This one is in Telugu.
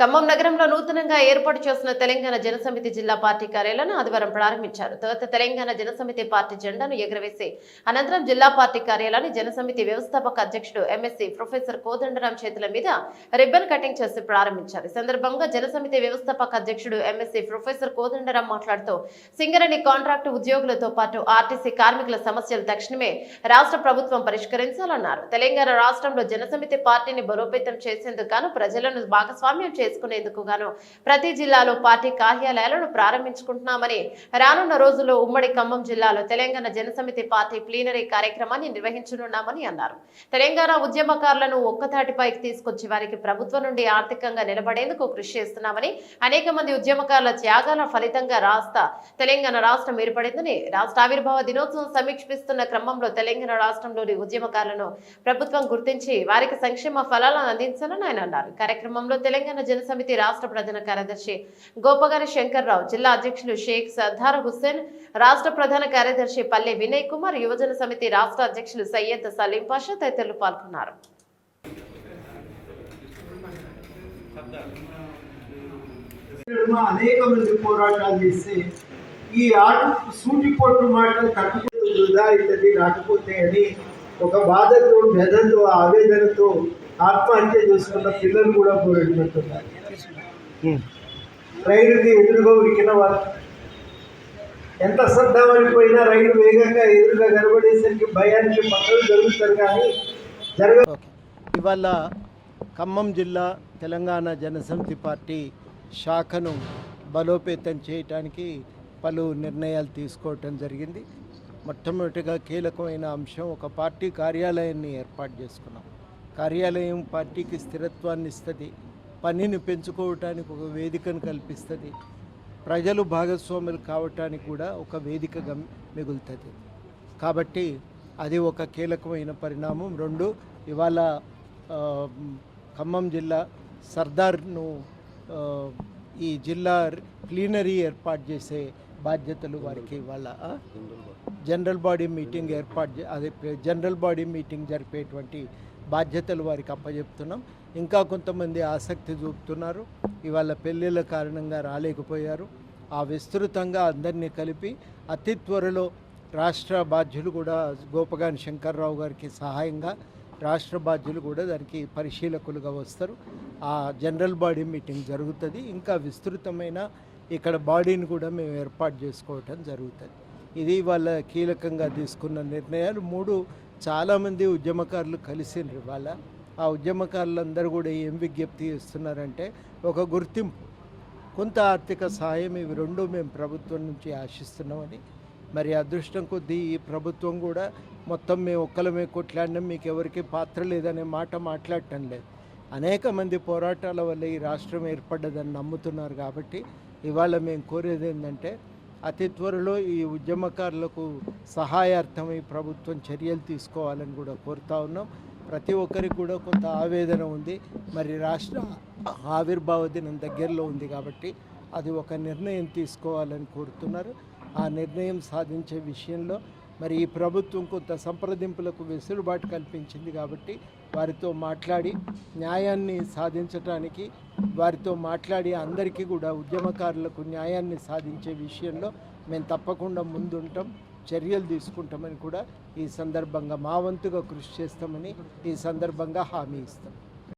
ఖమ్మం నగరంలో నూతనంగా ఏర్పాటు చేసిన తెలంగాణ జనసమితి జిల్లా పార్టీ కార్యాలయాన్ని ఆదివారం ప్రారంభించారు. తర్వాత తెలంగాణ జనసమితి పార్టీ జెండాను ఎగురవేసి అనంతరం జిల్లా పార్టీ కార్యాలయాన్ని జనసమితి వ్యవస్థాపక అధ్యక్షుడు ఎంఎస్సీ ప్రొఫెసర్ కోదండరాం చేతుల మీద రిబ్బన్ కటింగ్ చేసి ప్రారంభించారు. ఈ సందర్భంగా జనసమితి వ్యవస్థాపక అధ్యక్షుడు ఎంఎస్సీ ప్రొఫెసర్ కోదండరాం మాట్లాడుతూ సింగరేణి కాంట్రాక్టు ఉద్యోగులతో పాటు ఆర్టీసీ కార్మికుల సమస్యలు తక్షణమే రాష్ట్ర ప్రభుత్వం పరిష్కరించాలన్నారు. తెలంగాణ రాష్ట్రంలో జనసమితి పార్టీని బలోపేతం చేసేందుకు గాను ప్రజలను భాగస్వామ్యం చేసుకునేందుకు గాను ప్రతి జిల్లాలో పార్టీ కార్యాలయాలను ప్రారంభించుకుంటున్నామని రానున్న రోజుల్లో ఉమ్మడి ఖమ్మం జిల్లాలో తెలంగాణ జనసమితి పార్టీ ప్లీనరీ కార్యక్రమాన్ని నిర్వహించనున్నామని అన్నారు. తెలంగాణ ఉద్యమకారులను ఒక్కతాటిపైకి తీసుకొచ్చి వారికి ప్రభుత్వం నుండి ఆర్థికంగా నిలబడేందుకు కృషి చేస్తున్నామని అనేక మంది ఉద్యమకారుల త్యాగాల ఫలితంగా రాష్ట్ర తెలంగాణ రాష్ట్రం ఏర్పడిందని రాష్ట్ర ఆవిర్భావ దినోత్సవం సమీక్షిస్తున్న క్రమంలో తెలంగాణ రాష్ట్రంలోని ఉద్యమకారులను ప్రభుత్వం గుర్తించి వారికి సంక్షేమ ఫలాలను అందించాలని ఆయన అన్నారు. కార్యక్రమంలో తెలంగాణ జనసమితి రాష్ట్ర ప్రధాన కార్యదర్శి గోపగారి శంకర్రావు జిల్లా అధ్యక్షులు షేక్ సర్దార్ హుస్సేన్ రాష్ట్ర ప్రధాన కార్యదర్శి పల్లె వినయ్ కుమార్ యువజన సమితి రాష్ట్ర అధ్యక్షులు సయ్యద్ సలీం పాషా తదితరులు పాల్గొన్నారు. అనేక మంది పోరాటాలు చేస్తే ఈ ఆట సూటిపోటు మాటలు తట్టుకుంటూ వృధా రాకపోతే అని ఒక బాధతో వ్యధతో ఆవేదనతో ఆత్మహత్య చేసుకున్న పిల్లలు కూడా పోరాడుతున్నారు రైలుకి ఎదురుగా ఉరికిన వాళ్ళు ఎంత శ్రద్ధ పడిపోయినా రైలు వేగంగా ఎదురుగా కనబడేసరికి భయానికి పక్కలు జరుగుతారు కానీ జరగ ఇవాళ ఖమ్మం జిల్లా తెలంగాణ జనసమితి పార్టీ శాఖను బలోపేతం చేయటానికి పలు నిర్ణయాలు తీసుకోవటం జరిగింది. మొట్టమొదటిగా కీలకమైన అంశం ఒక పార్టీ కార్యాలయాన్ని ఏర్పాటు చేసుకున్నాం. కార్యాలయం పార్టీకి స్థిరత్వాన్ని ఇస్తుంది. పనిని పెంచుకోవటానికి ఒక వేదికను కల్పిస్తుంది. ప్రజలు భాగస్వాములు కావటానికి కూడా ఒక వేదికగా మిగులుతుంది. కాబట్టి అది ఒక కీలకమైన పరిణామం. రెండు ఇవాళ ఖమ్మం జిల్లా సర్దార్ను ఈ జిల్లా ప్లీనరీ ఏర్పాటు చేసే బాధ్యతలు వారికి ఇవాళ? General body. మీటింగ్ ఏర్పాటు అదే జనరల్ బాడీ మీటింగ్ జరిపేటువంటి బాధ్యతలు వారికి అప్పచెప్తున్నాం ఇంకా కొంతమంది ఆసక్తి చూపుతున్నారు. ఇవాళ పెళ్ళిళ్ళ కారణంగా రాలేకపోయారు. ఆ విస్తృతంగా అందరినీ కలిపి అతి త్వరలో రాష్ట్ర బాధ్యులు కూడా గోపగాని శంకర్రావు గారికి సహాయంగా రాష్ట్ర బాధ్యులు కూడా దానికి పరిశీలకులుగా వస్తారు. ఆ జనరల్ బాడీ మీటింగ్ జరుగుతుంది. ఇంకా విస్తృతమైన ఇక్కడ బాడీని కూడా మేము ఏర్పాటు చేసుకోవటం జరుగుతుంది. ఇది వాళ్ళ కీలకంగా తీసుకున్న నిర్ణయాలు. మూడు చాలామంది ఉద్యమకారులు కలిసిండ్రు ఇవాళ. ఆ ఉద్యమకారులందరూ కూడా ఏం విజ్ఞప్తి చేస్తున్నారంటే ఒక గుర్తింపు. కొంత ఆర్థిక సహాయం ఇవి రెండు మేము ప్రభుత్వం నుంచి ఆశిస్తున్నామని. మరి అదృష్టం కొద్దీ ఈ ప్రభుత్వం కూడా మొత్తం మేము ఒక్కలమే కొట్లాడినాం మీకు ఎవరికి పాత్ర లేదనే మాట మాట్లాడటం లేదు. అనేక మంది పోరాటాల వల్ల ఈ రాష్ట్రం ఏర్పడ్డదని నమ్ముతున్నారు కాబట్టి ఇవాళ మేము కోరేది ఏంటంటే అతి త్వరలో ఈ ఉద్యమకారులకు సహాయార్థం ప్రభుత్వం చర్యలు తీసుకోవాలని కూడా కోరుతా ఉన్నాం. ప్రతి ఒక్కరికి కూడా కొంత ఆవేదన ఉంది. మరి రాష్ట్ర ఆవిర్భావ దినం దగ్గరలో ఉంది కాబట్టి అది ఒక నిర్ణయం తీసుకోవాలని కోరుతున్నారు. ఆ నిర్ణయం సాధించే విషయంలో మరి ఈ ప్రభుత్వం కొంత సంప్రదింపులకు వెసులుబాటు కల్పించింది కాబట్టి వారితో మాట్లాడి న్యాయాన్ని సాధించటానికి వారితో మాట్లాడి అందరికీ కూడా ఉద్యమకారులకు న్యాయాన్ని సాధించే విషయంలో మేము తప్పకుండా ముందుంటాం చర్యలు తీసుకుంటామని కూడా ఈ సందర్భంగా మా వంతుగా కృషి చేస్తామని ఈ సందర్భంగా హామీ ఇస్తాం.